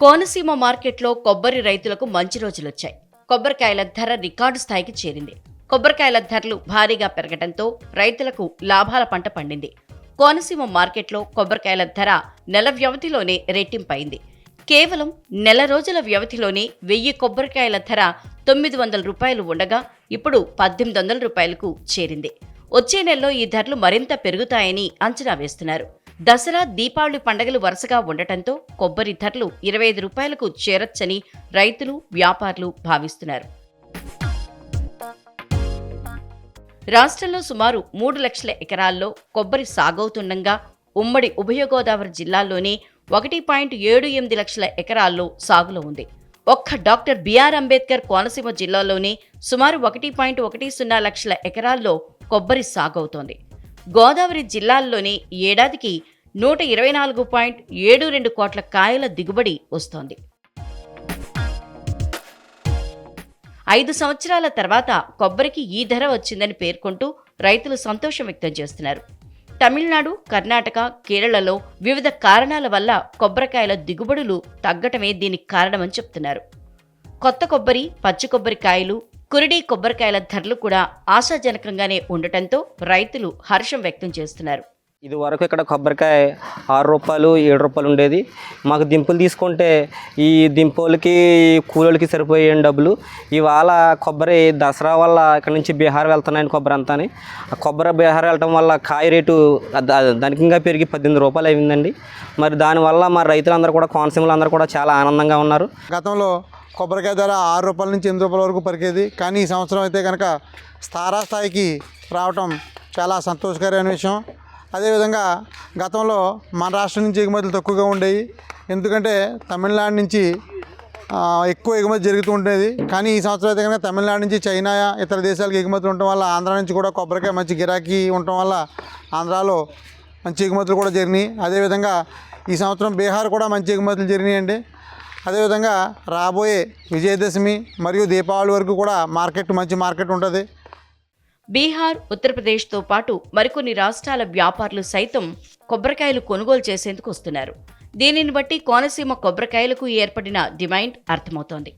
కోనసీమ మార్కెట్లో కొబ్బరి రైతులకు మంచి రోజులొచ్చాయి. కొబ్బరికాయల ధర రికార్డు స్థాయికి చేరింది. కొబ్బరికాయల ధరలు భారీగా పెరగడంతో రైతులకు లాభాల పంట పండింది. కోనసీమ మార్కెట్లో కొబ్బరికాయల ధర నెల వ్యవధిలోనే రెట్టింపైంది. కేవలం నెల రోజుల వ్యవధిలోనే వెయ్యి కొబ్బరికాయల ధర తొమ్మిది వందల రూపాయలు ఉండగా ఇప్పుడు పద్దెనిమిది వందల రూపాయలకు చేరింది. వచ్చే నెలలో ఈ ధరలు మరింత పెరుగుతాయని అంచనా వేస్తున్నారు. దసరా దీపావళి పండగలు వరుసగా ఉండటంతో కొబ్బరి ధరలు ఇరవై ఐదు రూపాయలకు చేరొచ్చని రైతులు వ్యాపారులు భావిస్తున్నారు. రాష్ట్రంలో సుమారు మూడు లక్షల ఎకరాల్లో కొబ్బరి సాగవుతుండగా ఉమ్మడి ఉభయ గోదావరి జిల్లాల్లోనే ఒకటి పాయింట్ ఏడు ఎనిమిది లక్షల ఎకరాల్లో సాగులో ఉంది. ఒక్క డాక్టర్ బిఆర్ అంబేద్కర్ కోనసీమ జిల్లాలోనే సుమారు ఒకటి పాయింట్ ఒకటి సున్నా లక్షల ఎకరాల్లో కొబ్బరి సాగవుతోంది. గోదావరి జిల్లాల్లోని ఏడాదికి నూట ఇరవై నాలుగు పాయింట్ ఏడు రెండు కోట్ల కాయల దిగుబడి వస్తోంది. ఐదు సంవత్సరాల తర్వాత కొబ్బరికి ఈ ధర వచ్చిందని పేర్కొంటూ రైతులు సంతోషం వ్యక్తం చేస్తున్నారు. తమిళనాడు కర్ణాటక కేరళలో వివిధ కారణాల వల్ల కొబ్బరికాయల దిగుబడులు తగ్గటమే దీనికి కారణమని చెప్తున్నారు. కొత్త కొబ్బరి పచ్చి కొబ్బరికాయలు కురిడి కొబ్బరికాయల ధరలు కూడా ఆశాజనకంగానే ఉండటంతో రైతులు హర్షం వ్యక్తం చేస్తున్నారు. ఇది వరకు ఇక్కడ కొబ్బరికాయ ఆరు రూపాయలు ఏడు రూపాయలు ఉండేది. మాకు దింపులు తీసుకుంటే ఈ దింపులకి కూలోళ్ళకి సరిపోయే డబ్బులు. ఇవాళ కొబ్బరి దసరా వల్ల ఇక్కడ నుంచి బీహార్ వెళ్తున్నాయని కొబ్బరి అంతాని. ఆ కొబ్బరి బీహార్ వెళ్ళటం వల్ల కాయ రేటు ఇంకా పెరిగి పద్దెనిమిది రూపాయలు అయిందండి. మరి దానివల్ల మా రైతులందరూ కూడా కోనసీమలు అందరూ కూడా చాలా ఆనందంగా ఉన్నారు. గతంలో కొబ్బరికాయ ధర ఆరు రూపాయల నుంచి ఎనిమిది రూపాయల వరకు పలికేది కానీ ఈ సంవత్సరం అయితే కనుక స్థారా స్థాయికి రావటం చాలా సంతోషకరమైన విషయం. అదేవిధంగా గతంలో మన రాష్ట్రం నుంచి ఎగుమతులు తక్కువగా ఉండేవి. ఎందుకంటే తమిళనాడు నుంచి ఎక్కువ ఎగుమతి జరుగుతూ ఉండేది. కానీ ఈ సంవత్సరం అయితే కనుక తమిళనాడు నుంచి చైనా ఇతర దేశాలకు ఎగుమతులు ఉండటం వల్ల ఆంధ్ర నుంచి కూడా కొబ్బరికాయ మంచి గిరాకీ ఉండటం వల్ల ఆంధ్రాలో మంచి ఎగుమతులు కూడా జరిగినాయి. అదేవిధంగా ఈ సంవత్సరం బీహార్ కూడా మంచి ఎగుమతులు జరిగినాయండి. అదేవిధంగా రాబోయే విజయదశమి మరియు దీపావళి వరకు కూడా మార్కెట్ మంచి మార్కెట్ ఉంటుంది. బీహార్ ఉత్తరప్రదేశ్తో పాటు మరికొన్ని రాష్ట్రాల వ్యాపారులు సైతం కొబ్బరికాయలు కొనుగోలు చేసేందుకు వస్తున్నారు. దీనిని బట్టి కోనసీమ కొబ్బరికాయలకు ఏర్పడిన డిమాండ్ అర్థమవుతోంది.